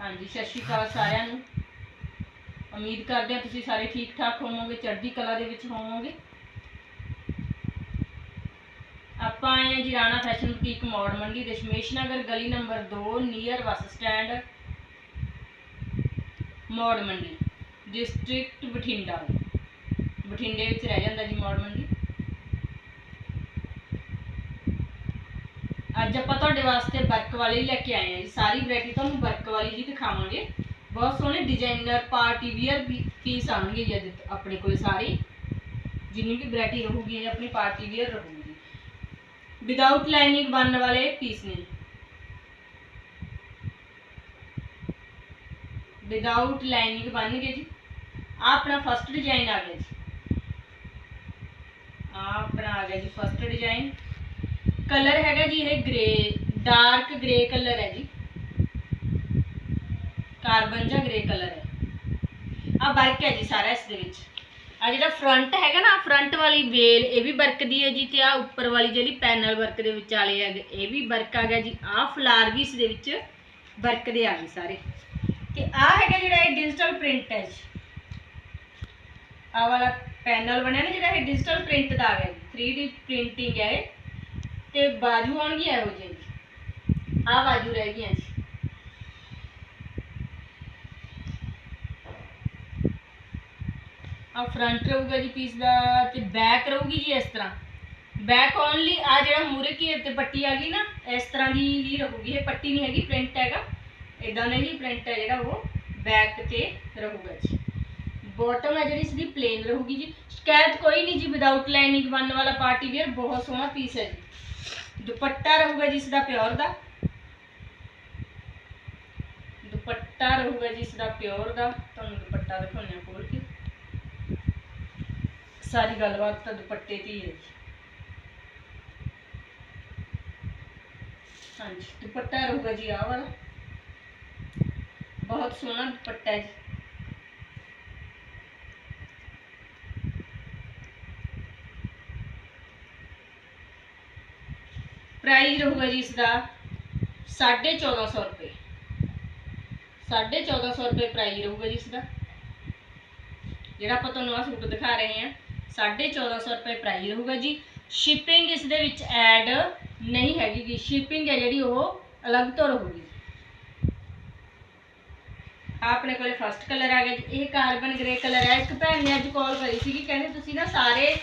ਹਾਂਜੀ, ਸਤਿ ਸ਼੍ਰੀ ਅਕਾਲ ਸਾਰਿਆਂ ਨੂੰ। ਉਮੀਦ ਕਰਦੇ ਹਾਂ ਤੁਸੀਂ ਸਾਰੇ ਠੀਕ ਠਾਕ ਹੋਵੋਗੇ, ਚੜ੍ਹਦੀ ਕਲਾ ਦੇ ਵਿੱਚ ਹੋਵੋਗੇ। ਆਪਾਂ ਆਏ ਹਾਂ ਜੀ ਰਾਣਾ ਫੈਸ਼ਨ ਬੁਟੀਕ ਮੋੜ ਮੰਡੀ ਦਸ਼ਮੇਸ਼ ਨਗਰ, ਗਲੀ ਨੰਬਰ 2 ਨੀਅਰ ਬੱਸ ਸਟੈਂਡ, ਮੋੜ ਮੰਡੀ, ਡਿਸਟ੍ਰਿਕਟ ਬਠਿੰਡਾ। ਬਠਿੰਡੇ ਵਿੱਚ ਰਹਿ ਜਾਂਦਾ ਜੀ ਮੋੜ ਮੰਡੀ। ਅੱਜ ਆਪਾਂ ਤੁਹਾਡੇ ਵਾਸਤੇ ਵਰਕ ਵਾਲੇ ਹੀ ਲੈ ਕੇ ਆਏ ਹਾਂ ਜੀ। ਸਾਰੀ ਵੈਰਾਈਟੀ ਤੁਹਾਨੂੰ ਵਰਕ ਵਾਲੀ ਹੀ ਦਿਖਾਵਾਂਗੇ। ਬਹੁਤ ਸੋਹਣੇ ਡਿਜ਼ਾਈਨਰ ਪਾਰਟੀ ਵੀਅਰ ਪੀਸ ਆਉਣਗੇ ਜੀ ਅੱਜ ਆਪਣੇ ਕੋਲ ਸਾਰੀ। ਜਿੰਨੀ ਵੀ ਵੈਰਾਈਟੀ ਰਹੂਗੀ ਇਹ ਆਪਣੀ ਪਾਰਟੀ ਵੀਅਰ ਰਹੂਗੀ। ਵਿਦਆਊਟ ਲਾਈਨਿੰਗ ਬਣਨ ਵਾਲੇ ਪੀਸ ਨੇ। ਵਿਦਆਊਟ ਲਾਈਨਿੰਗ ਬਣਨਗੇ ਜੀ। ਆਹ ਆਪਣਾ ਫਸਟ ਡਿਜ਼ਾਈਨ ਆ ਗਿਆ ਜੀ। ਆਹ ਆਪਣਾ ਆ ਗਿਆ ਜੀ ਫਸਟ ਡਿਜ਼ਾਈਨ ਕਲਰ ਹੈਗਾ ਜੀ ਇਹ ਗ੍ਰੇ, ਡਾਰਕ ਗ੍ਰੇ ਕਲਰ ਹੈ ਜੀ। ਕਾਰਬਨ ਜਾਂ ਗ੍ਰੇ ਕਲਰ ਹੈ। ਆ ਵਰਕ ਹੈ ਜੀ ਸਾਰਾ ਇਸ ਦੇ ਵਿੱਚ। ਆ ਜਿਹੜਾ ਫਰੰਟ ਹੈਗਾ ਨਾ, ਫਰੰਟ ਵਾਲੀ ਵੇਲ, ਇਹ ਵੀ ਵਰਕ ਦੀ ਹੈ ਜੀ, ਤੇ ਆ ਉੱਪਰ ਵਾਲੀ ਜਿਹੜੀ ਪੈਨਲ ਵਰਕ ਦੇ ਵਿੱਚ ਵਾਲੇ ਹੈਗੇ ਇਹ ਵੀ ਵਰਕ ਆ ਗਿਆ ਜੀ। ਆ ਫਲਾਰ ਵੀ ਇਸ ਦੇ ਵਿੱਚ ਵਰਕ ਦੇ ਆ ਗਏ ਸਾਰੇ। ਤੇ ਆ ਹੈਗਾ ਜਿਹੜਾ ਇਹ ਡਿਜੀਟਲ ਪ੍ਰਿੰਟ ਹੈ ਜੀ। ਆ ਵਾਲਾ ਪੈਨਲ ਬਣਿਆ ਨਾ, ਜਿਹੜਾ ਇਹ ਡਿਜੀਟਲ ਪ੍ਰਿੰਟ ਦਾ ਆ ਗਿਆ ਜੀ। 3D ਪ੍ਰਿੰਟਿੰਗ ਹੈ ਇਹ। ਤੇ ਬਾਜੂ ਆਉਣਗੀਆਂ ਇਹੋ ਜਿਹੀ ਜੀ ਆ ਬਾਜੂ ਰਹਿ ਗਈਆਂ ਆ ਫਰੰਟ ਰਹੂਗਾ ਜੀ ਪੀਸ ਦਾ ਤੇ ਬੈਕ ਰਹੂਗੀ ਜੀ ਇਸ ਤਰ੍ਹਾਂ। ਬੈਕ ਓਨਲੀ ਆ ਜਿਹੜਾ ਮੂਰੇ ਕੀ ਤੇ ਪੱਟੀ ਆ ਗਈ ਨਾ, ਇਸ ਤਰ੍ਹਾਂ ਦੀ ਹੀ ਰਹੂਗੀ। ਇਹ ਪੱਟੀ ਨਹੀਂ ਹੈਗੀ ਪ੍ਰਿੰਟ ਹੈਗਾ। ਇਦਾਂ ਦਾ ਹੀ ਪ੍ਰਿੰਟ ਹੈ ਜਿਹੜਾ ਉਹ ਬੈਕ ਤੇ ਰਹੂਗਾ ਜੀ। ਬਾਟਮ ਹੈ ਜਿਹੜੀ, ਇਸਦੀ ਪਲੇਨ ਰਹੂਗੀ ਜੀ। ਸ਼ਿਕਾਇਤ ਕੋਈ ਨਹੀਂ ਜੀ ਵਿਦਆਊਟ ਲਾਈਨਿੰਗ ਬਣਨ ਵਾਲਾ ਪਾਰਟੀ ਵੇਅਰ ਬਹੁਤ ਸੋਹਣਾ ਪੀਸ ਹੈ ਜੀ। ਦੁਪੱਟਾ ਰਹੂਗਾ ਜੀ ਇਸਦਾ ਪਿਓਰ ਦਾ। ਦੁਪੱਟਾ ਰਹੂਗਾ ਜੀ ਇਸਦਾ ਪਿਓਰ ਦਾ। ਤੁਹਾਨੂੰ ਦੁਪੱਟਾ ਦਿਖਾਉਂਦੇ ਹਾਂ ਖੋਲ ਕੇ। ਸਾਰੀ ਗੱਲਬਾਤ ਤਾਂ ਦੁਪੱਟੇ ਦੀ ਹੀ ਹੈ ਜੀ। ਹਾਂਜੀ, ਦੁਪੱਟਾ ਰਹੂਗਾ ਜੀ ਆਹ ਵਾਲਾ। ਬਹੁਤ ਸੋਹਣਾ ਦੁਪੱਟਾ ਹੈ ਪ੍ਰਾਈਸ ਰਹੂਗਾ ਜੀ ਇਸ ਦਾ 1450 ਰੁਪਏ। 1450 ਰੁਪਏ ਪ੍ਰਾਈਸ ਰਹੂਗਾ ਜੀ ਇਸ ਦਾ ਜਿਹੜਾ ਆਪਾਂ ਤੁਹਾਨੂੰ ਆ ਸੂਟ ਦਿਖਾ ਰਹੇ ਹਾਂ 1450 ਰੁਪਏ ਪ੍ਰਾਈਸ ਰਹੂਗਾ ਜੀ। ਸ਼ਿਪਿੰਗ ਇਸ ਦੇ ਵਿੱਚ ਐਡ ਨਹੀਂ ਹੈਗੀ ਗੀ। ਸ਼ਿਪਿੰਗ ਹੈ ਜਿਹੜੀ ਉਹ ਅਲੱਗ ਤੋਂ ਰਹੂਗੀ। ਆਹ ਆਪਣੇ ਕੋਲੇ ਫਸਟ ਕਲਰ ਆ ਗਿਆ ਜੀ। ਇਹ ਕਾਰਬਨ ਗ੍ਰੇ ਕਲਰ ਹੈ ਇੱਕ ਭੈਣ ਨੇ ਅੱਜ ਕਾਲ ਕਰੀ ਸੀਗੀ, ਕਹਿੰਦੇ ਤੁਸੀਂ ਨਾ ਸਾਰੇ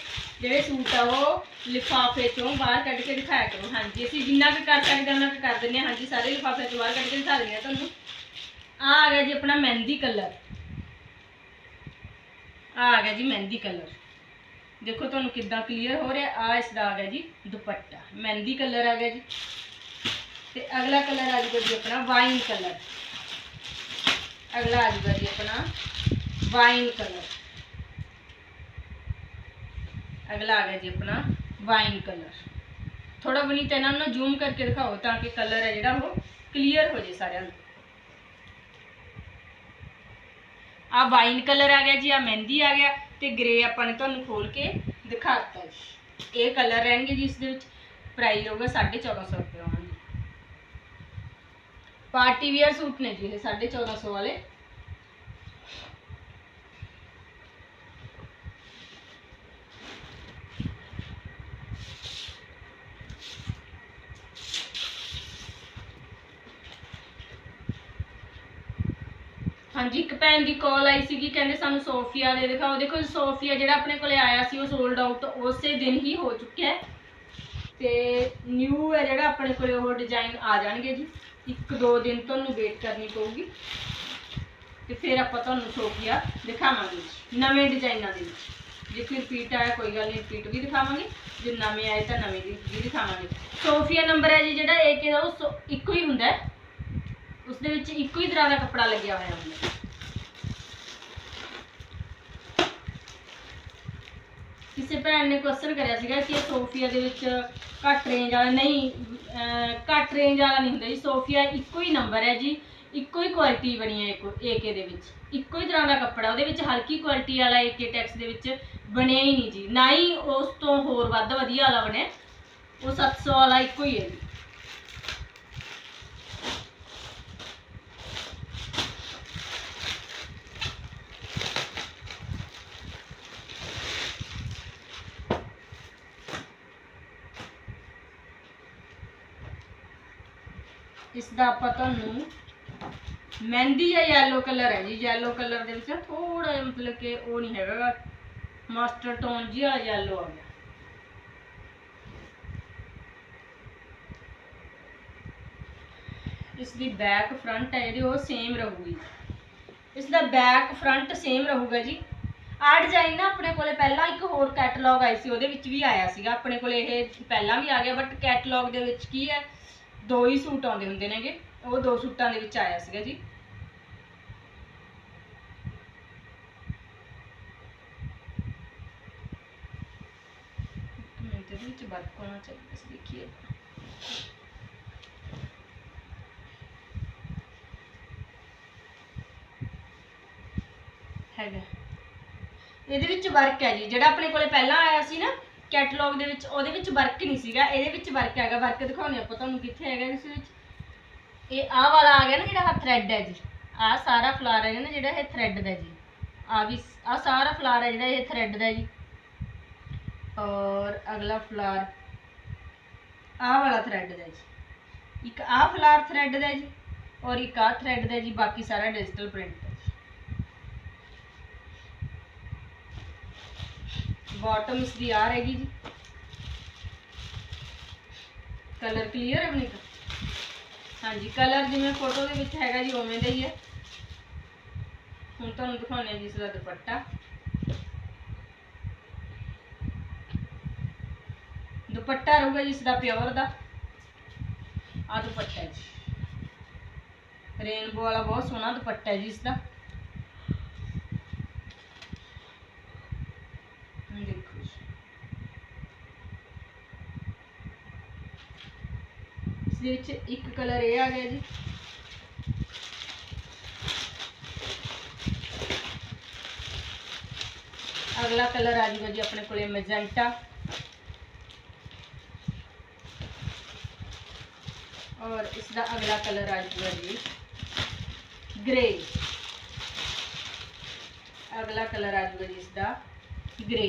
ਜਿਹੜੇ ਸੂਟ ਆ ਉਹ ਲਿਫਾਫੇ ਚੋਂ ਬਾਹਰ ਕੱਢ ਕੇ ਦਿਖਾਇਆ ਕਰੋ। ਹਾਂਜੀ, ਅਸੀਂ ਜਿੰਨਾ ਕੁ ਕਰ ਸਕਦੇ ਹਾਂ ਉਹਨਾਂ ਕੁ ਕਰ ਦਿੰਦੇ ਹਾਂ। ਹਾਂਜੀ, ਸਾਰੇ ਲਿਫਾਫੇ ਚੋਂ ਬਾਹਰ ਕੱਢ ਕੇ ਦਿਖਾ ਦਿੰਦੇ ਹਾਂ ਤੁਹਾਨੂੰ। ਆ ਆ ਗਿਆ ਜੀ ਆਪਣਾ ਮਹਿੰਦੀ ਕਲਰ। ਆ ਆ ਗਿਆ ਜੀ ਮਹਿੰਦੀ ਕਲਰ। ਦੇਖੋ ਤੁਹਾਨੂੰ ਕਿੱਦਾਂ ਕਲੀਅਰ ਹੋ ਰਿਹਾ। ਆ ਇਸ ਦਾ ਆ ਗਿਆ ਜੀ ਦੁਪੱਟਾ। ਮਹਿੰਦੀ ਕਲਰ ਆ ਗਿਆ ਜੀ। ਤੇ ਅਗਲਾ ਕਲਰ ਆ ਜਾਊਗਾ ਜੀ ਆਪਣਾ ਵਾਈਨ ਕਲਰ। ਅਗਲਾ ਆ ਜਾਊਗਾ ਜੀ ਆਪਣਾ ਵਾਈਨ ਕਲਰ। ਅਗਲਾ ਆ ਗਿਆ ਜੀ ਆਪਣਾ ਵਾਈਨ ਕਲਰ ਥੋੜਾ ਬਣੀ ਤਾਂ ਇਹਨਾਂ ਨੂੰ ਜ਼ੂਮ ਕਰਕੇ ਦਿਖਾਓ ਤਾਂ ਕਿ ਕਲਰ ਹੈ ਜਿਹੜਾ ਉਹ ਕਲੀਅਰ ਹੋ ਜੇ ਸਾਰਿਆਂ ਨੂੰ ਆ ਵਾਈਨ ਕਲਰ ਆ ਗਿਆ ਜੀ ਆ ਮਹਿੰਦੀ ਆ ਗਿਆ ਤੇ ਗ੍ਰੇ ਆਪਾਂ ਨੇ ਤੁਹਾਨੂੰ ਖੋਲ ਕੇ ਦਿਖਾਤਾ ਜੀ ਇਹ ਕਲਰ ਰਹਿਣਗੇ ਜੀ ਇਸ ਦੇ ਵਿੱਚ ਪ੍ਰਾਈਸ ਹੋਊਗਾ 1450 ਰੁਪਏ ਆਉਣਗੇ ਪਾਰਟੀ ਵੀਅਰ ਸੂਟ ਨੇ ਜੀ ਹਾਂਜੀ ਇੱਕ ਭੈਣ ਦੀ ਕਾਲ ਆਈ ਸੀਗੀ ਕਹਿੰਦੇ ਸਾਨੂੰ ਸੋਫੀਆ ਦੇ ਦਿਖਾਓ। ਦੇਖੋ ਸੋਫੀਆ ਜਿਹੜਾ ਆਪਣੇ ਕੋਲੇ ਆਇਆ ਸੀ ਉਹ ਸੋਲਡ ਆਊਟ ਉਸੇ ਦਿਨ ਹੀ ਹੋ ਚੁੱਕਿਆ ਹੈ। ਤੇ ਨਿਊ ਹੈ ਜਿਹੜਾ ਆਪਣੇ ਕੋਲੇ ਉਹ ਡਿਜ਼ਾਈਨ ਆ ਜਾਣਗੇ ਜੀ। ਇੱਕ ਦੋ ਦਿਨ ਤੁਹਾਨੂੰ ਵੇਟ ਕਰਨੀ ਪਊਗੀ। ਤੇ ਫਿਰ ਆਪਾਂ ਤੁਹਾਨੂੰ ਸੋਫੀਆ ਦਿਖਾਵਾਂਗੇ ਜੀ, ਨਵੇਂ ਡਿਜ਼ਾਈਨਾਂ ਦੇ ਵਿੱਚ। ਜੇ ਕੋਈ ਰਿਪੀਟ ਆਇਆ ਕੋਈ ਗੱਲ ਨਹੀਂ ਰਿਪੀਟ ਵੀ ਦਿਖਾਵਾਂਗੇ। ਜੇ ਨਵੇਂ ਆਏ ਤਾਂ ਨਵੇਂ ਦੀ ਵੀ ਦਿਖਾਵਾਂਗੇ। ਸੋਫੀਆ ਨੰਬਰ ਹੈ ਜੀ ਜਿਹੜਾ ਏਕੇ ਦਾ ਉਹ ਸੌ- ਇੱਕੋ ਹੀ ਹੁੰਦਾ ਹੈ। ਉਸ ਦੇ ਵਿੱਚ ਇੱਕੋ ਹੀ ਤਰ੍ਹਾਂ ਦਾ ਕੱਪੜਾ ਲੱਗਿਆ ਹੋਇਆ ਹੁੰਦਾ ਕਿਸੇ ਭੈਣ ਨੇ ਕੁਐਸਚਨ ਕਰਿਆ ਸੀਗਾ ਕਿ ਸੋਫੀਆ ਦੇ ਵਿੱਚ ਘੱਟ ਰੇਂਜ ਵਾਲਾ ਨਹੀਂ ਘੱਟ ਰੇਂਜ ਵਾਲਾ ਨਹੀਂ ਹੁੰਦਾ ਜੀ। ਸੋਫੀਆ ਇੱਕੋ ਹੀ ਨੰਬਰ ਹੈ ਜੀ। ਇੱਕੋ ਹੀ ਕੁਆਲਿਟੀ ਬਣੀ ਹੈ ਇੱਕੋ ਏਕੇ ਦੇ ਵਿੱਚ। ਇੱਕੋ ਹੀ ਤਰ੍ਹਾਂ ਦਾ ਕੱਪੜਾ, ਉਹਦੇ ਵਿੱਚ ਹਲਕੀ ਕੁਆਲਿਟੀ ਵਾਲਾ ਏਕੇ ਟੈਕਸ ਦੇ ਵਿੱਚ ਬਣਿਆ ਹੀ ਨਹੀਂ ਜੀ। ਨਾ ਹੀ ਉਸ ਤੋਂ ਹੋਰ ਵੱਧ ਵਧੀਆ ਵਾਲਾ ਬਣਿਆ। ਉਹ 700 ਵਾਲਾ ਇੱਕੋ ਹੀ ਹੈ ਜੀ। ਦਾ ਆਪਾਂ ਤੁਹਾਨੂੰ ਮਹਿੰਦੀ ਜਾਂ yellow ਕਲਰ ਹੈ ਜੀ, yellow ਕਲਰ ਦੇ ਵਿੱਚ ਥੋੜਾ ਜਿਹਾ ਮਤਲਬ ਕਿ ਉਹ ਨਹੀਂ ਹੈਗਾ ਮਾਸਟਰ ਟੋਨ ਜਿਹਾ yellow ਆ ਗਿਆ। ਇਸ ਦੀ ਬੈਕ ਫਰੰਟ ਹੈ ਜਿਹੜੀ, ਉਹ ਸੇਮ ਰਹੂਗੀ। ਇਸ ਦਾ ਬੈਕ ਫਰੰਟ ਸੇਮ ਰਹੂਗਾ ਜੀ। ਆਹ ਡਿਜ਼ਾਈਨ ਨਾ ਆਪਣੇ ਕੋਲੇ ਪਹਿਲਾਂ ਇੱਕ ਹੋਰ ਕੈਟਲੌਗ ਆਈ ਸੀ, ਉਹਦੇ ਵਿੱਚ ਵੀ ਆਇਆ ਸੀਗਾ। ਆਪਣੇ ਕੋਲੇ ਇਹ ਪਹਿਲਾਂ ਵੀ ਆ ਗਿਆ ਬਟ ਕੈਟਲੌਗ ਦੇ ਵਿੱਚ ਕੀ ਹੈ? ਦੋ ਹੀ ਸੂਟ ਆਉਂਦੇ ਹੁੰਦੇ ਨੇਗੇ, ਉਹ ਦੋ ਸੂਟਾਂ ਦੇ ਵਿੱਚ ਆਇਆ ਸੀਗਾ ਜੀ। ਇੱਕ ਮਿੰਟ ਵਿੱਚ ਵਰਕ ਹੋਣਾ ਚਾਹੀਦਾ ਸੀ, ਦੇਖੀਏ। ਹੈਗਾ। ਇਹਦੇ ਵਿੱਚ ਵਰਕ ਹੈ ਜੀ, ਜਿਹੜਾ ਆਪਣੇ ਕੋਲੇ ਪਹਿਲਾਂ ਆਇਆ ਸੀ ਨਾ ਕੈਟਲੌਗ ਦੇ ਵਿੱਚ, ਉਹਦੇ ਵਿੱਚ ਵਰਕ ਨਹੀਂ ਸੀਗਾ, ਇਹਦੇ ਵਿੱਚ ਵਰਕ ਹੈਗਾ। ਵਰਕ ਦਿਖਾਉਣੇ ਆਪਾਂ ਤੁਹਾਨੂੰ ਕਿੱਥੇ ਹੈਗਾ ਇਸ ਵਿੱਚ। ਇਹ ਆਹ ਵਾਲਾ ਆ ਗਿਆ ਨਾ ਜਿਹੜਾ ਆਹ ਥ੍ਰੈਡ ਹੈ ਜੀ। ਆਹ ਸਾਰਾ ਫਲਾਰ ਹੈ ਨਾ ਜਿਹੜਾ ਇਹ ਥ੍ਰੈਡ ਦਾ ਜੀ। ਆ ਵੀ ਆਹ ਸਾਰਾ ਫਲਾਰ ਹੈ ਜਿਹੜਾ ਇਹ ਥ੍ਰੈਡ ਦਾ ਜੀ। ਔਰ ਅਗਲਾ ਫਲਾਰ ਆਹ ਵਾਲਾ ਥ੍ਰੈਡ ਦਾ ਜੀ। ਇੱਕ ਆਹ ਫਲਾਰ ਥ੍ਰੈਡ ਦਾ ਜੀ, ਔਰ ਇੱਕ ਆਹ ਥ੍ਰੈਡ ਦਾ ਜੀ। ਬਾਕੀ ਸਾਰਾ ਡਿਜੀਟਲ ਪ੍ਰਿੰਟ ਹੈ ਦੀ ਆ ਰਹੇਗੀ ਜੀ। ਕਲਰ ਕਲੀਅਰ ਹੈ ਆਪਣੀ ਹਾਂਜੀ ਕਲਰ ਜਿਵੇਂ ਫੋਟੋ ਦੇ ਵਿੱਚ ਹੈਗਾ ਜੀ, ਉਵੇਂ ਦਾ ਹੀ ਹੈ। ਹੁਣ ਤੁਹਾਨੂੰ ਦਿਖਾਉਂਦੇ ਹਾਂ ਜੀ ਇਸ ਦਾ ਦੁਪੱਟਾ। ਦੁਪੱਟਾ ਰਹੂਗਾ ਜੀ ਇਸ ਦਾ ਪਿਓਰ ਦਾ। ਆ ਦੁਪੱਟਾ ਜੀ। ਰੇਨਬੋ ਵਾਲਾ ਬਹੁਤ ਸੋਹਣਾ ਦੁਪੱਟਾ ਹੈ ਜੀ ਇਸ ਦਾ ਹੁਣ ਦੇਖੋ ਜੀ ਇਸ ਦੇ ਵਿੱਚ ਇੱਕ ਕਲਰ ਇਹ ਆ ਗਿਆ ਜੀ। ਅਗਲਾ ਕਲਰ ਆ ਜਾਊਗਾ ਜੀ ਆਪਣੇ ਕੋਲੇ ਮੈਜੈਂਟਾ ਔਰ ਇਸ ਦਾ ਅਗਲਾ ਕਲਰ ਆ ਜਾਊਗਾ ਜੀ ਗ੍ਰੇ ਅਗਲਾ ਕਲਰ ਆ ਜੂਗਾ ਜੀ ਇਸ ਦਾ ਗ੍ਰੇ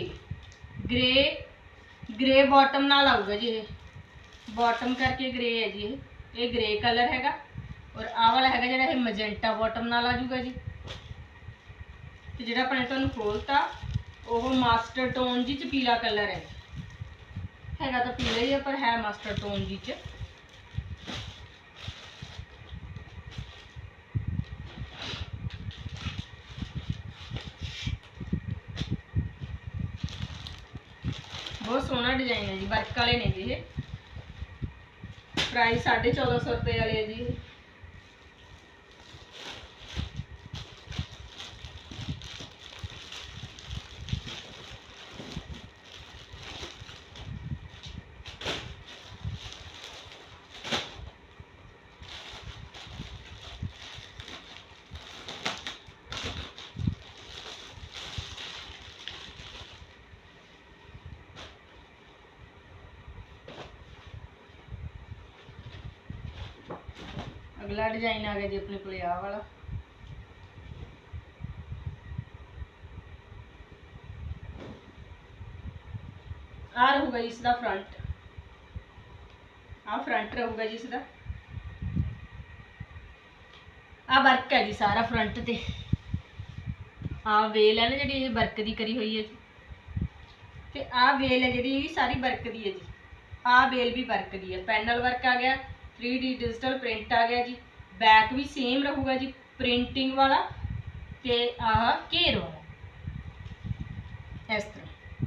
ਗ੍ਰੇ ਗ੍ਰੇ ਬਾਟਮ ਨਾਲ ਆਊਗਾ ਜੀ ਇਹ। ਬਾਟਮ ਕਰਕੇ ਗ੍ਰੇ ਹੈ ਜੀ ਇਹ। ਇਹ ਗ੍ਰੇ ਕਲਰ ਹੈਗਾ। ਔਰ ਆਹ ਵਾਲਾ ਹੈਗਾ ਜਿਹੜਾ ਇਹ ਮੈਜੈਂਟਾ ਬਾਟਮ ਨਾਲ ਆ ਜਾਊਗਾ ਜੀ। ਤੇ ਜਿਹੜਾ ਆਪਣੇ ਤੁਹਾਨੂੰ ਖੋਲਤਾ, ਉਹ ਮਾਸਟਰ ਟੋਨ ਜੀ ਚ ਪੀਲਾ ਕਲਰ ਹੈ। ਹੈਗਾ ਤਾਂ ਪੀਲਾ ਹੀ ਹੈ, ਪਰ ਹੈ ਮਾਸਟਰ ਟੋਨ ਜੀ ਚ। ਬਹੁਤ ਸੋਹਣਾ ਡਿਜ਼ਾਈਨ ਹੈ ਜੀ, ਵਰਕ ਵਾਲੇ ਨੇ ਜੀ ਇਹ। ਪ੍ਰਾਈਸ 1450 ਰੁਪਏ ਵਾਲੇ ਹੈ ਜੀ ਇਹ। ਅਗਲਾ ਡਿਜ਼ਾਈਨ ਆ ਗਿਆ ਜੀ ਆਪਣੇ ਕੋਲੇ ਆਹ ਵਾਲਾ। ਆ ਰਹੂਗਾ ਇਸ ਦਾ ਫਰੰਟ ਆ ਫਰੰਟ ਰਹੂਗਾ ਜੀ ਇਸ ਦਾ ਆ ਵਰਕ ਹੈ ਜੀ ਸਾਰਾ ਫਰੰਟ ਤੇ। ਆ ਵੇਲ ਹੈ ਨਾ ਜਿਹੜੀ ਇਹ ਵਰਕ ਦੀ ਕਰੀ ਹੋਈ ਹੈ ਜੀ। ਤੇ ਆ ਵੇਲ ਹੈ ਜਿਹੜੀ ਇਹ ਸਾਰੀ ਵਰਕ ਦੀ ਹੈ ਜੀ। ਆ ਵੇਲ ਵੀ ਵਰਕ ਦੀ ਹੈ। ਪੈਨਲ ਵਰਕ ਆ ਗਿਆ 3D ਡਿਜੀਟਲ ਪ੍ਰਿੰਟ ਆ ਗਿਆ ਜੀ। ਬੈਕ ਵੀ ਸੇਮ ਰਹੂਗਾ ਜੀ ਪ੍ਰਿੰਟਿੰਗ ਵਾਲਾ ਤੇ ਆਹ ਘੇਰ ਵਾਲਾ। ਇਸ ਤਰ੍ਹਾਂ।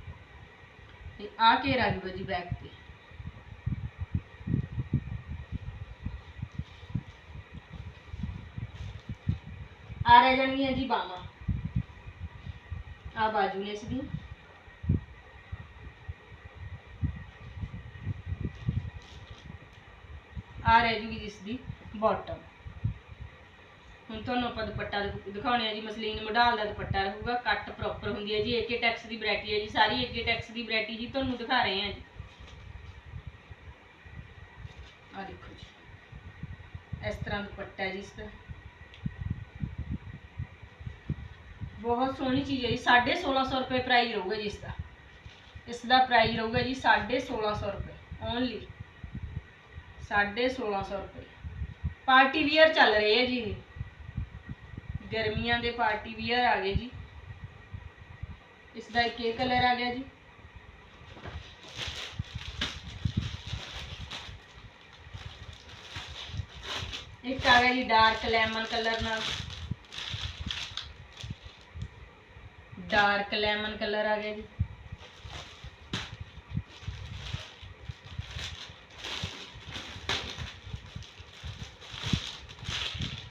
ਤੇ ਆਹ ਘੇਰ ਆ ਜੂਗਾ ਜੀ ਬੈਕ ਤੇ। ਆ ਰਹਿ ਜਾਣਗੀਆਂ ਜੀ ਬਾਹਾਂ। ਆ ਬਾਜੂ ਨੇ ਇਸ ਦੀ। ਆ ਰਹਿ ਜੂਗੀ ਜਿਸ ਦੀ ਬਾਟਮ ਹੁਣ ਤੁਹਾਨੂੰ ਆਪਾਂ ਦੁਪੱਟਾ ਦਿਖਾਉਣੇ ਆ ਜੀ, ਮਸਲੀਨ ਮਡਾਲ ਦਾ ਦੁਪੱਟਾ ਰਹੂਗਾ, ਕੱਟ ਪ੍ਰੋਪਰ ਹੁੰਦੀ ਹੈ ਜੀ ਏਕੇ ਟੈਕਸ ਦੀ ਵੈਰਾਈਟੀ ਹੈ ਜੀ, ਸਾਰੀ ਏਕੇ ਟੈਕਸ ਦੀ ਵੈਰਾਈਟੀ ਜੀ ਤੁਹਾਨੂੰ ਦਿਖਾ ਰਹੇ ਹਾਂ ਜੀ। ਆ ਦੇਖੋ ਜੀ, ਇਸ ਤਰ੍ਹਾਂ ਦੁਪੱਟਾ ਜੀ ਇਸ ਦਾ। ਬਹੁਤ ਸੋਹਣੀ ਚੀਜ਼ ਹੈ ਜੀ 1650 ਰੁਪਏ ਪ੍ਰਾਈਸ ਰਹੂਗਾ ਜੀ ਇਸ ਦਾ। ਇਸ ਦਾ ਪ੍ਰਾਈਸ ਰਹੂਗਾ ਜੀ 1650 ਰੁਪਏ ਓਨਲੀ 1650 ਰੁਪਏ। ਪਾਰਟੀ ਵੀਅਰ ਚੱਲ ਰਹੇ ਹੈ ਜੀ ਗਰਮੀਆਂ ਦੇ ਪਾਰਟੀ ਵੀਅਰ ਆ ਗਏ ਜੀ। ਇਸ ਦਾ ਇੱਕ ਇਹ ਕਲਰ ਆ ਗਿਆ ਜੀ। ਇੱਕ ਆ ਗਿਆ ਜੀ ਡਾਰਕ ਲੈਮਨ ਕਲਰ ਨਾਲ। ਡਾਰਕ ਲੈਮਨ ਕਲਰ ਆ ਗਿਆ ਜੀ।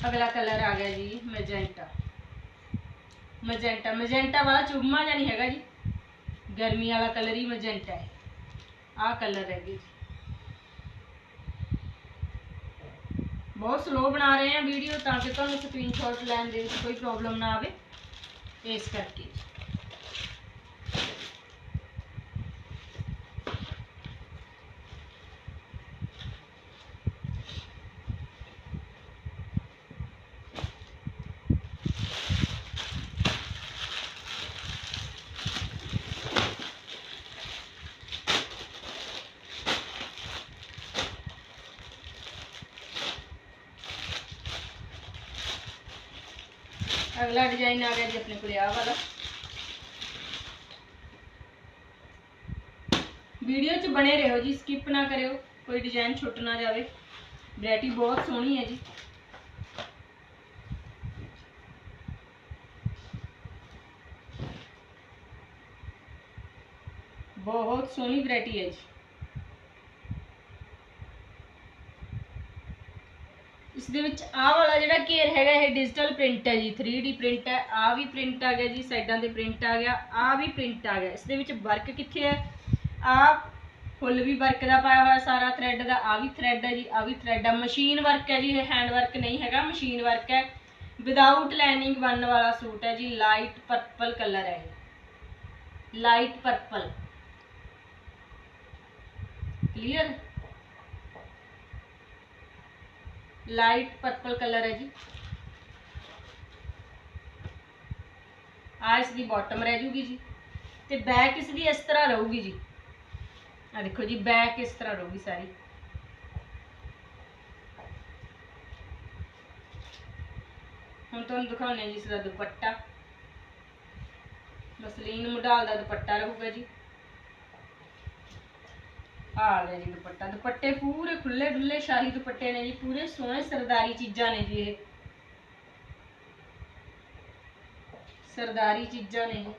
ਅਗਲਾ ਕਲਰ ਆ ਗਿਆ ਜੀ ਮੈਜੈਂਟਾ ਮੈਜੈਂਟਾ ਮੈਜੈਂਟਾ ਵਾਲਾ ਚੁੰਮਾ ਜਾਂ ਨਹੀਂ ਹੈਗਾ ਜੀ ਗਰਮੀ ਵਾਲਾ ਕਲਰ ਹੀ ਮੈਜੈਂਟਾ ਹੈ ਆਹ ਕਲਰ ਹੈਗੇ ਜੀ ਬਹੁਤ ਸਲੋ ਬਣਾ ਰਹੇ ਆ ਵੀਡੀਓ ਤਾਂ ਕਿ ਤੁਹਾਨੂੰ ਸਕਰੀਨਸ਼ਾਟ ਲੈਣ ਦੇ ਵਿੱਚ ਕੋਈ ਪ੍ਰੋਬਲਮ ਨਾ ਆਵੇ ਇਸ ਕਰਕੇ ਅਗਲਾ ਡਿਜ਼ਾਈਨ ਆ ਗਿਆ ਜੀ ਆਪਣੇ ਕੋਲ ਆਹ ਵਾਲਾ ਵੀਡੀਓ 'ਚ ਬਣੇ ਰਹੋ ਜੀ ਸਕਿਪ ਨਾ ਕਰਿਓ ਕੋਈ ਡਿਜ਼ਾਈਨ ਛੁੱਟ ਨਾ ਜਾਵੇ ਵੈਰਾਈਟੀ ਬਹੁਤ ਸੋਹਣੀ ਹੈ ਜੀ ਬਹੁਤ ਸੋਹਣੀ ਵੈਰਾਈਟੀ ਹੈ ਜੀ ਇਸ ਦੇ ਵਿੱਚ ਆਹ ਵਾਲਾ ਜਿਹੜਾ ਘੇਰ ਹੈਗਾ, ਇਹ ਡਿਜੀਟਲ ਪ੍ਰਿੰਟ ਹੈ ਜੀ 3D ਪ੍ਰਿੰਟ ਹੈ, ਆਹ ਵੀ ਪ੍ਰਿੰਟ ਆ ਗਿਆ ਜੀ, ਸਾਈਡਾਂ ਤੇ ਪ੍ਰਿੰਟ ਆ ਗਿਆ, ਆਹ ਵੀ ਪ੍ਰਿੰਟ ਆ ਗਿਆ। ਇਸ ਦੇ ਵਿੱਚ ਵਰਕ ਕਿੱਥੇ ਹੈ? ਆਹ ਫੁੱਲ ਵੀ ਵਰਕ ਦਾ ਪਾਇਆ ਹੋਇਆ, ਸਾਰਾ ਥ੍ਰੈਡ ਦਾ, ਆਹ ਵੀ ਥ੍ਰੈਡ ਹੈ ਜੀ, ਆਹ ਵੀ ਥ੍ਰੈਡ ਆ। ਮਸ਼ੀਨ ਵਰਕ ਹੈ ਜੀ, ਇਹ ਹੈਂਡ ਵਰਕ ਨਹੀਂ ਹੈਗਾ ਮਸ਼ੀਨ ਵਰਕ ਹੈ। ਵਿਦਆਊਟ ਲਾਈਨਿੰਗ ਬਣਨ ਵਾਲਾ ਸੂਟ ਹੈ ਜੀ ਲਾਈਟ ਪਰਪਲ ਕਲਰ ਹੈ light purple clear light purple colour ਹੈ ਜੀ। ਆ ਇਸ ਦੀ ਬਾਟਮ ਰਹਿ ਜੂਗੀ ਜੀ। ਤੇ ਬੈਕ ਇਸ ਦੀ ਇਸ ਤਰ੍ਹਾਂ ਰਹੂਗੀ ਜੀ। ਆ ਦੇਖੋ ਜੀ ਬੈਕ ਇਸ ਤਰ੍ਹਾਂ ਰਹੂਗੀ ਸਾਰੀ। ਹੁਣ ਤੁਹਾਨੂੰ ਦਿਖਾਉਂਦੇ ਹਾਂ ਜੀ ਇਸ ਦਾ ਦੁਪੱਟਾ। ਮਸਲੀਨ ਮਡਾਲ ਦਾ ਦੁਪੱਟਾ ਰਹੂਗਾ ਜੀ। ਆ ਆ ਗਿਆ ਜੀ ਦੁਪੱਟਾ ਦੁਪੱਟੇ ਪੂਰੇ ਖੁੱਲੇ ਡੁੱਲੇ ਸ਼ਾਹੀ ਦੁਪੱਟੇ ਨੇ ਜੀ ਪੂਰੇ ਸੋਹਣੇ ਸਰਦਾਰੀ ਚੀਜ਼ਾਂ ਨੇ ਜੀ ਇਹ ਸਰਦਾਰੀ ਚੀਜ਼ਾਂ ਨੇ ਜੀ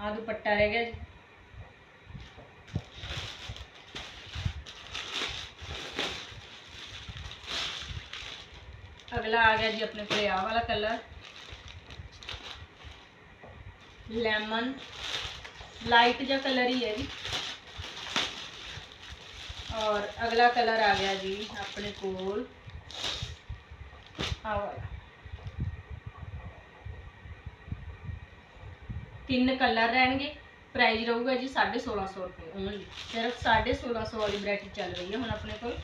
ਆ ਦੁਪੱਟਾ ਰਹਿ ਗਿਆ ਜੀ ਅਗਲਾ ਆ ਗਿਆ ਜੀ ਆਪਣੇ ਕੋਲੇ ਆਹ ਵਾਲਾ ਕਲਰ ਲੈਮਨ ਲਾਈਟ ਜਿਹਾ ਕਲਰ ਹੀ ਹੈ ਜੀ ਔਰ ਅਗਲਾ ਕਲਰ ਆ ਗਿਆ ਜੀ ਆਪਣੇ ਕੋਲ ਆਹ ਵਾਲਾ। ਤਿੰਨ ਕਲਰ ਰਹਿਣਗੇ। ਪ੍ਰਾਈਸ ਰਹੂਗਾ ਜੀ 1650 ਰੁਪਏ ਓਨਲੀ ਸਿਰਫ 1650 ਵਾਲੀ ਵੈਰਾਈਟੀ ਚੱਲ ਰਹੀ ਹੈ ਹੁਣ ਆਪਣੇ ਕੋਲ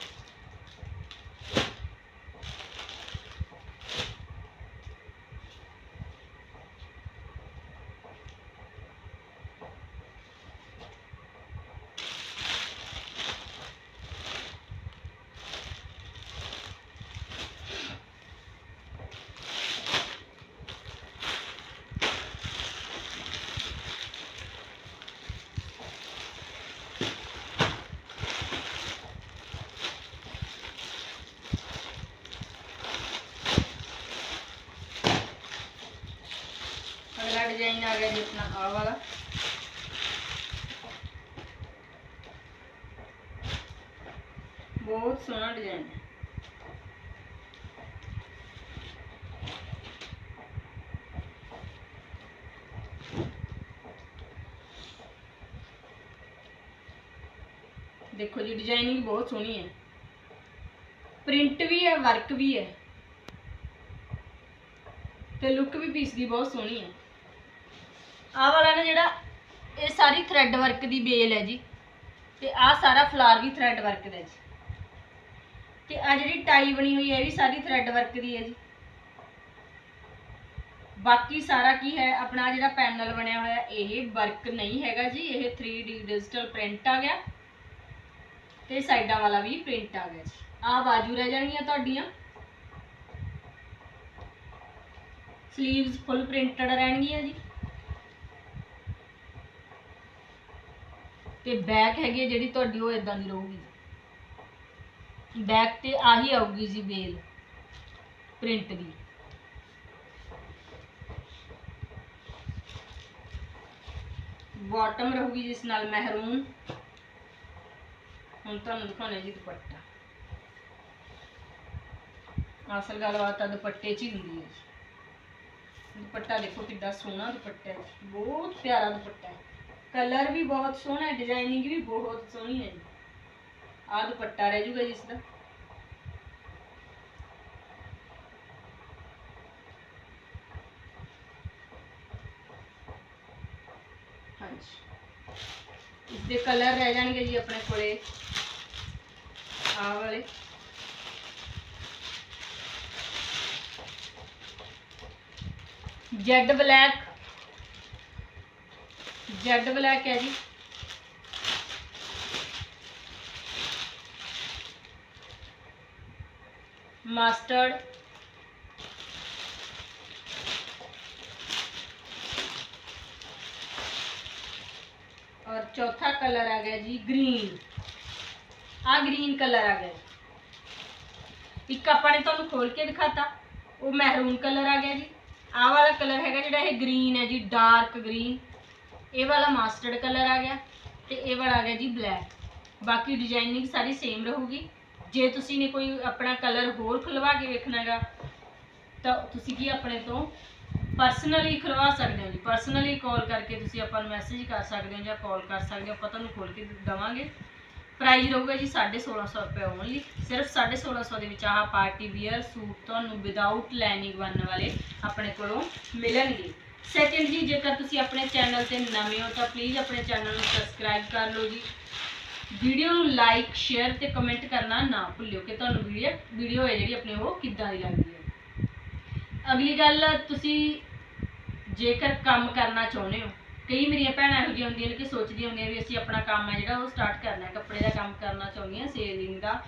ਅਗਲਾ ਡਿਜ਼ਾਈਨ ਆ ਗਿਆ ਬਹੁਤ ਸੋਹਣਾ ਡਿਜ਼ਾਈਨ ਹੈ ਦੇਖੋ ਜੀ ਡਿਜ਼ਾਈਨਿੰਗ ਬਹੁਤ ਸੋਹਣੀ ਹੈ। ਪ੍ਰਿੰਟ ਵੀ ਹੈ ਵਰਕ ਵੀ ਹੈ। ਤੇ ਲੁੱਕ ਵੀ ਪੀਸ ਦੀ ਬਹੁਤ ਸੋਹਣੀ ਹੈ। ਆਹ ਵਾਲਾ ਨਾ ਜਿਹੜਾ ਇਹ ਸਾਰੀ ਥ੍ਰੈਡ ਵਰਕ ਦੀ ਬੇਲ ਹੈ ਜੀ। ਤੇ ਆਹ ਸਾਰਾ ਫਲਾਰ ਵੀ ਥ੍ਰੈਡ ਵਰਕ ਦਾ ਜੀ। ਤੇ ਆ ਜਿਹੜੀ ਟਾਈ ਬਣੀ ਹੋਈ ਹੈ, ਇਹ ਵੀ ਸਾਰੀ ਥ੍ਰੈਡ ਵਰਕ ਦੀ ਹੈ ਜੀ। ਬਾਕੀ ਸਾਰਾ ਕੀ ਹੈ, ਆਪਣਾ ਜਿਹੜਾ ਪੈਨਲ ਬਣਿਆ ਹੋਇਆ, ਇਹ ਵਰਕ ਨਹੀਂ ਹੈਗਾ ਜੀ। ਇਹ 3D ਡਿਜੀਟਲ ਪ੍ਰਿੰਟ ਆ ਗਿਆ। ਤੇ ਸਾਈਡਾਂ ਵਾਲਾ ਵੀ ਪ੍ਰਿੰਟ ਆ ਗਿਆ ਜੀ। ਆ ਬਾਜੂ ਰਹਿ ਜਾਣਗੀਆਂ ਤੁਹਾਡੀਆਂ। ਸਲੀਵਸ ਫੁੱਲ ਪ੍ਰਿੰਟਡ ਰਹਿਣਗੀਆਂ ਜੀ। ਤੇ ਬੈਕ ਹੈਗੀ ਹੈ ਜਿਹੜੀ ਤੁਹਾਡੀ, ਉਹ ਇਦਾਂ ਦੀ ਰਹੂਗੀ। ਬੈਕ ਤੇ ਆਹੀ ਆਊਗੀ ਜੀ ਬੇਲ ਪ੍ਰਿੰਟ ਦੀ। ਬਾਟਮ ਰਹੂਗੀ ਜਿਸ ਨਾਲ ਮਹਿਰੂਨ। ਹੁਣ ਤੁਹਾਨੂੰ ਦਿਖਾਉਣਾ ਜੀ ਦੁਪੱਟਾ। ਅਸਲ ਗੱਲਬਾਤ ਤਾਂ ਦੁਪੱਟੇ 'ਚ ਹੀ ਹੁੰਦੀ ਹੈ ਜੀ। ਦੁਪੱਟਾ ਦੇਖੋ ਕਿੱਡਾ ਸੋਹਣਾ ਦੁਪੱਟਾ ਹੈ ਬਹੁਤ ਪਿਆਰਾ ਦੁਪੱਟਾ ਹੈ। ਕਲਰ ਵੀ ਬਹੁਤ ਸੋਹਣਾ ਹੈ ਡਿਜ਼ਾਈਨਿੰਗ ਵੀ ਬਹੁਤ ਸੋਹਣੀ ਹੈ ਜੀ। ਆਹ ਦੁਪੱਟਾ ਰਹਿ ਜੂਗਾ ਜਿਸ ਦਾ। ਹਾਂਜੀ। ਇਸ ਦੇ ਕਲਰ ਰਹਿ ਜਾਣਗੇ ਜੀ ਆਪਣੇ ਕੋਲੇ। ਆ ਵਾਲੇ। ਜੈਡ ਬਲੈਕ ਜੈਡ ਬਲੈਕ ਹੈ ਜੀ ਮਸਟਰਡ ਔਰ ਚੌਥਾ ਕਲਰ ਆ ਗਿਆ ਜੀ ਗ੍ਰੀਨ ਆ ਗ੍ਰੀਨ ਕਲਰ ਆ ਗਿਆ ਜੀ। ਇੱਕ ਆਪਾਂ ਨੇ ਤੁਹਾਨੂੰ ਖੋਲ ਕੇ ਦਿਖਾਤਾ ਉਹ ਮਹਿਰੂਨ ਕਲਰ ਆ ਗਿਆ ਜੀ ਆਹ ਵਾਲਾ ਕਲਰ ਹੈਗਾ ਜਿਹੜਾ ਇਹ ਗ੍ਰੀਨ ਹੈ ਜੀ ਡਾਰਕ ਗ੍ਰੀਨ ਇਹ ਵਾਲਾ ਮਾਸਟਰਡ ਕਲਰ ਆ ਗਿਆ ਤੇ ਇਹ ਵਾਲਾ ਆ ਗਿਆ ਜੀ ਬਲੈਕ। ਬਾਕੀ ਡਿਜ਼ਾਈਨਿੰਗ ਸਾਰੀ ਸੇਮ ਰਹੂਗੀ। ਜੇ ਤੁਸੀਂ ਨੇ ਕੋਈ ਆਪਣਾ ਕਲਰ ਹੋਰ ਖੁਲਵਾ ਕੇ ਵੇਖਣਾਗਾ, ਤਾਂ ਤੁਸੀਂ ਕੀ ਆਪਣੇ ਤੋਂ ਪਰਸਨਲੀ ਖੁਲਵਾ ਸਕਦੇ ਹੋ ਜੀ। ਪਰਸਨਲੀ ਕਾਲ ਕਰਕੇ ਤੁਸੀਂ ਆਪਾਂ ਨੂੰ ਮੈਸੇਜ ਕਰ ਸਕਦੇ ਹੋ ਜਾਂ ਕਾਲ ਕਰ ਸਕਦੇ ਹੋ, ਆਪਾਂ ਤੁਹਾਨੂੰ ਖੋਲ ਕੇ ਦਵਾਂਗੇ। ਪ੍ਰਾਈਸ ਰਹੂਗਾ ਜੀ 1650 ਰੁਪਏ ਓਨਲੀ ਸਿਰਫ 1650 ਦੇ ਵਿੱਚ ਆਹ ਪਾਰਟੀ ਵੀਅਰ ਸੂਟ ਤੁਹਾਨੂੰ ਵਿਦਆਊਟ ਲਾਈਨਿੰਗ ਬਣਨ ਵਾਲੇ ਆਪਣੇ ਕੋਲੋਂ ਮਿਲਣਗੇ। ਸੈਕਿੰਡ ਜੀ, ਜੇਕਰ ਤੁਸੀਂ ਆਪਣੇ ਚੈਨਲ ਤੇ ਨਵੇਂ ਹੋ ਤਾਂ ਪਲੀਜ਼ ਆਪਣੇ ਚੈਨਲ ਨੂੰ ਸਬਸਕ੍ਰਾਈਬ ਕਰ ਲਓ ਜੀ। ਵੀਡੀਓ ਨੂੰ ਲਾਈਕ ਸ਼ੇਅਰ ਤੇ ਕਮੈਂਟ ਕਰਨਾ ਨਾ ਭੁੱਲਿਓ ਕਿ ਤੁਹਾਨੂੰ ਵੀਡੀਓ ਵੀਡੀਓ ਹੈ ਜਿਹੜੀ ਆਪਣੀ ਉਹ ਕਿੱਦਾਂ ਦੀ ਲੱਗਦੀ ਹੈ। ਅਗਲੀ ਗੱਲ, ਤੁਸੀਂ ਜੇਕਰ ਕੰਮ ਕਰਨਾ ਚਾਹੁੰਦੇ ਹੋ, ਕਈ ਮੇਰੀਆਂ ਭੈਣਾਂ ਇਹੋ ਜਿਹੀਆਂ ਹੁੰਦੀਆਂ ਨੇ ਕਿ ਸੋਚਦੀਆਂ ਹੁੰਦੀਆਂ ਵੀ ਅਸੀਂ ਆਪਣਾ ਕੰਮ ਹੈ ਜਿਹੜਾ ਉਹ ਸਟਾਰਟ ਕਰਨਾ ਕੱਪੜੇ ਦਾ ਕੰਮ ਕਰਨਾ ਚਾਹੁੰਦੀਆਂ ਸੇਲਿੰਗ ਦਾ।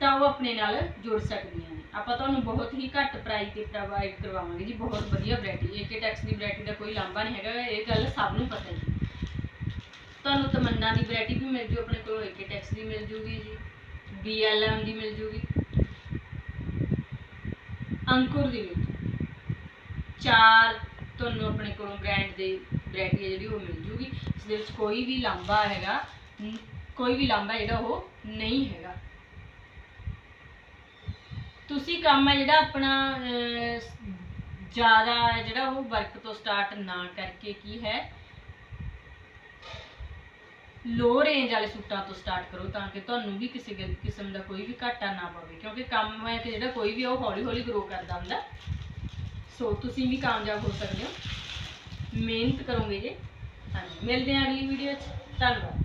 ਤਾਂ ਉਹ ਆਪਣੇ ਨਾਲ ਜੁੜ ਸਕਦੀਆਂ ਨੇ। ਆਪਾਂ ਤੁਹਾਨੂੰ ਬਹੁਤ ਹੀ ਘੱਟ ਪ੍ਰਾਈਸ ਤੇ ਪ੍ਰੋਵਾਈਡ ਕਰਵਾਵਾਂਗੇ ਜੀ, ਬਹੁਤ ਵਧੀਆ ਵੈਰਾਈਟੀ ਏਕੇ ਟੈਕਸ ਦੀ ਵੈਰਾਈਟੀ ਦਾ ਕੋਈ ਲਾਂਭਾ ਨਹੀਂ ਹੈਗਾ, ਇਹ ਗੱਲ ਸਭ ਨੂੰ ਪਤਾ ਜੀ। ਤੁਹਾਨੂੰ ਤਮੰਨਾ ਦੀ ਵੈਰਾਈਟੀ ਵੀ ਮਿਲ ਜੂ, ਆਪਣੇ ਕੋਲ ਏਕੇ ਟੈਕਸ ਦੀ ਮਿਲ ਜੂਗੀ ਜੀ BLM ਦੀ ਮਿਲ ਜੂਗੀ। ਅੰਕੁਰ ਦੀ ਮਿਲ ਚਾਰ ਤੁਹਾਨੂੰ ਆਪਣੇ ਕੋਲੋਂ ਬ੍ਰਾਂਡ ਦੇ ਵੈਰਾਈਟੀ ਹੈ ਜਿਹੜੀ ਉਹ ਮਿਲ ਜੂਗੀ ਇਸ ਦੇ ਵਿੱਚ ਕੋਈ ਵੀ ਲਾਂਭਾ ਹੈਗਾ, ਕੋਈ ਵੀ ਲਾਂਭਾ ਜਿਹੜਾ ਉਹ ਨਹੀਂ ਹੈਗਾ। ਤੁਸੀਂ ਕੰਮ ਹੈ ਜਿਹੜਾ ਆਪਣਾ ਜ਼ਿਆਦਾ ਜਿਹੜਾ ਉਹ ਵਰਕ ਤੋਂ ਸਟਾਰਟ ਨਾ ਕਰਕੇ ਕੀ ਹੈ? ਲੋ ਰੇਂਜ ਵਾਲੇ ਸੂਟਾਂ ਤੋਂ ਸਟਾਰਟ ਕਰੋ ਤਾਂ ਕਿ ਤੁਹਾਨੂੰ ਵੀ ਕਿਸੇ ਕਿਸਮ ਦਾ ਕੋਈ ਵੀ ਘਾਟਾ ਨਾ ਪਵੇ, ਕਿਉਂਕਿ ਕੰਮ ਹੈ ਕਿ ਜਿਹੜਾ ਕੋਈ ਵੀ ਆ ਉਹ ਹੌਲੀ ਹੌਲੀ ਗਰੋ ਕਰਦਾ ਹੁੰਦਾ। ਸੋ ਤੁਸੀਂ ਵੀ ਕਾਮਯਾਬ ਹੋ ਸਕਦੇ ਹੋ। ਮਿਹਨਤ ਕਰੋਗੇ ਜੇ। ਹਾਂਜੀ, ਮਿਲਦੇ ਹਾਂ ਅਗਲੀ ਵੀਡੀਓ 'ਚ। ਧੰਨਵਾਦ।